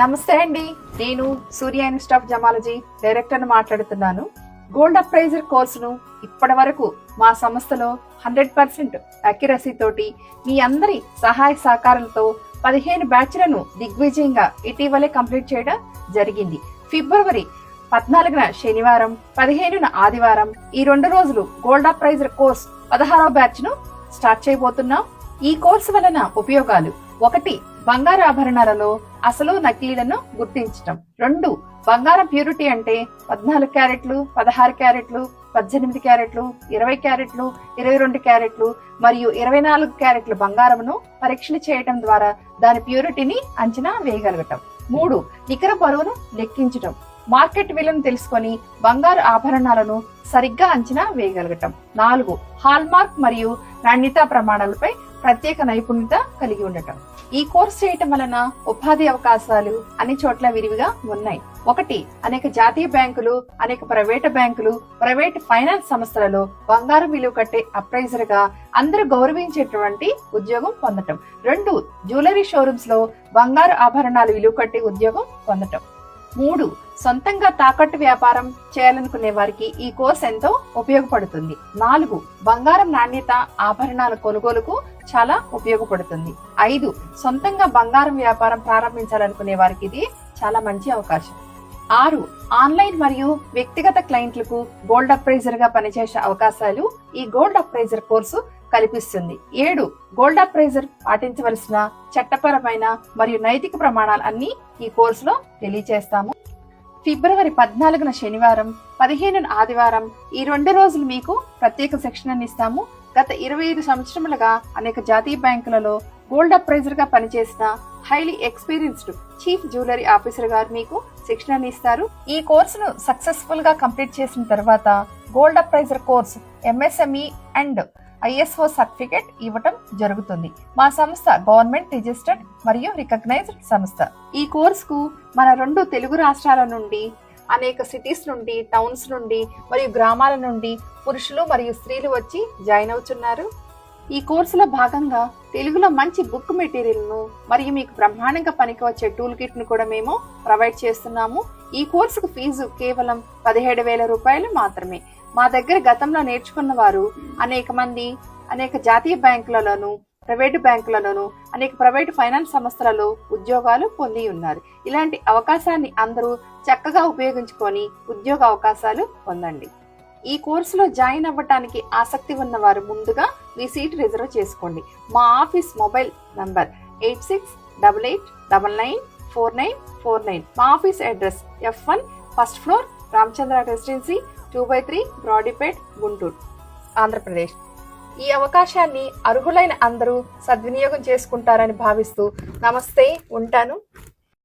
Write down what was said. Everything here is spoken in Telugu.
నమస్తే అండి. నేను Surya institute of gemology director మాట్లాడుతున్నాను. గోల్డ్ అప్రైజర్ కోర్సును ఇప్పటి వరకు మా సంస్థలో హండ్రెడ్ పర్సెంట్ అక్యురసీ తోటి మీ అందరి సహాయ సహకారాలతో పదిహేను బ్యాచ్లను దిగ్విజయంగా ఇటీవలే కంప్లీట్ చేయడం జరిగింది. ఫిబ్రవరి పద్నాలుగున శనివారం పదిహేనున ఆదివారం ఈ రెండు రోజులు గోల్డ్ అప్రైజర్ కోర్స్ పదహారవ బ్యాచ్ను స్టార్ట్ చేయబోతున్నాం. ఈ కోర్సు వలన ఉపయోగాలు ఒకటి బంగారు ఆభరణాలలో అసలు నకిలీలను గుర్తించటం. రెండు బంగారం ప్యూరిటీ అంటే పద్నాలుగు క్యారెట్లు పదహారు క్యారెట్లు పద్దెనిమిది క్యారెట్లు ఇరవై క్యారెట్లు ఇరవై రెండు క్యారెట్లు మరియు ఇరవై నాలుగు క్యారెట్లు బంగారమును పరీక్షలు చేయటం ద్వారా దాని ప్యూరిటీని అంచనా వేయగలగటం. మూడు నికర బరువును లెక్కించటం. మార్కెట్ విలువను తెలుసుకొని బంగారు ఆభరణాలను సరిగ్గా అంచనా వేయగలగటం. నాలుగు హాల్మార్క్ మరియు నాణ్యతా ప్రమాణాలపై ప్రత్యేక నైపుణ్యత కలిగి ఉండటం. ఈ కోర్స్ చేయటం వలన ఉపాధి అవకాశాలు అన్ని చోట్ల విరివిగా ఉన్నాయి. ఒకటి అనేక జాతీయ బ్యాంకులు అనేక ప్రైవేటు బ్యాంకులు ప్రైవేట్ ఫైనాన్స్ సంస్థలలో బంగారం విలువ కట్టే అప్రైజర్గా అందరూ గౌరవించేటువంటి ఉద్యోగం పొందటం. రెండు జ్యువెలరీ షోరూమ్స్లో బంగారు ఆభరణాలు విలువ కట్టే ఉద్యోగం పొందటం. మూడు సొంతంగా తాకట్టు వ్యాపారం చేయాలనుకునే వారికి ఈ కోర్స్ ఎంతో ఉపయోగపడుతుంది. నాలుగు బంగారం నాణ్యత ఆభరణాల కొనుగోలుకు చాలా ఉపయోగపడుతుంది. ఐదు సొంతంగా బంగారం వ్యాపారం ప్రారంభించాలనుకునే వారికి ఇది చాలా మంచి అవకాశం. ఆరు ఆన్లైన్ మరియు వ్యక్తిగత క్లయింట్లకు గోల్డ్ అప్రైజర్గా పనిచేసే అవకాశాలు ఈ గోల్డ్ అప్రైజర్ కోర్సు కల్పిస్తుంది. ఏడు గోల్డ్ అప్రైజర్ పాటించవలసిన చట్టపరమైన మరియు నైతిక ప్రమాణాలు అన్ని ఈ కోర్సులో తెలియజేస్తాము ఫిబ్రవరి పద్నాలుగున శనివారం పదిహేనున ఆదివారం ఈ రెండు రోజులు మీకు ప్రత్యేక శిక్షణ ఇస్తాము. గత ఇరవై ఐదు సంవత్సరములుగా అనేక జాతీయ బ్యాంకులలో గోల్డ్ అప్రైజర్గా పనిచేసిన highly experienced chief jewellery officer గారు మీకు శిక్షణ ఇస్తారు ఈ కోర్సును సక్సెస్ఫుల్గా కంప్లీట్ చేసిన తర్వాత gold appraiser course MSME and ISO certificate ఇవ్వటం జరుగుతుంది. మా సంస్థ గవర్నమెంట్ రిజిస్టర్డ్ మరియు రికగ్నైజ్డ్ సంస్థ. ఈ కోర్సుకు మన రెండు తెలుగు రాష్ట్రాల నుండి అనేక సిటీస్ నుండి టౌన్స్ నుండి మరియు గ్రామాల నుండి పురుషులు మరియు స్త్రీలు వచ్చి జాయిన్ అవుతున్నారు. ఈ కోర్సులో భాగంగా తెలుగులో మంచి బుక్ మెటీరియల్ను మరియు మీకు బ్రహ్మాండంగా పనికి వచ్చే టూల్ కిట్ను కూడా మేము ప్రొవైడ్ చేస్తున్నాము. ఈ కోర్సుకు ఫీజు కేవలం పదిహేడు వేల రూపాయలు మాత్రమే. మా దగ్గర గతంలో నేర్చుకున్న వారు అనేక మంది అనేక జాతీయ బ్యాంకులలోను ప్రైవేటు బ్యాంకులలోను అనేక ప్రైవేటు ఫైనాన్స్ సంస్థలలో ఉద్యోగాలు పొంది ఉన్నారు. ఇలాంటి అవకాశాన్ని అందరూ చక్కగా ఉపయోగించుకొని ఉద్యోగ అవకాశాలు పొందండి. ఈ కోర్సులో జాయిన్ అవ్వటానికి ఆసక్తి ఉన్నవారు ముందుగా మీ సీట్ రిజర్వ్ చేసుకోండి. మా office mobile number eight six double eight double nine four nine four nine. మా office address F one first floor Ramachandra residency two by three Brodipet Guntur. Andhra Pradesh. ఈ అవకాశాన్ని అర్హులైన అందరూ సద్వినియోగం చేసుకుంటారని భావిస్తూ నమస్తే ఉంటాను.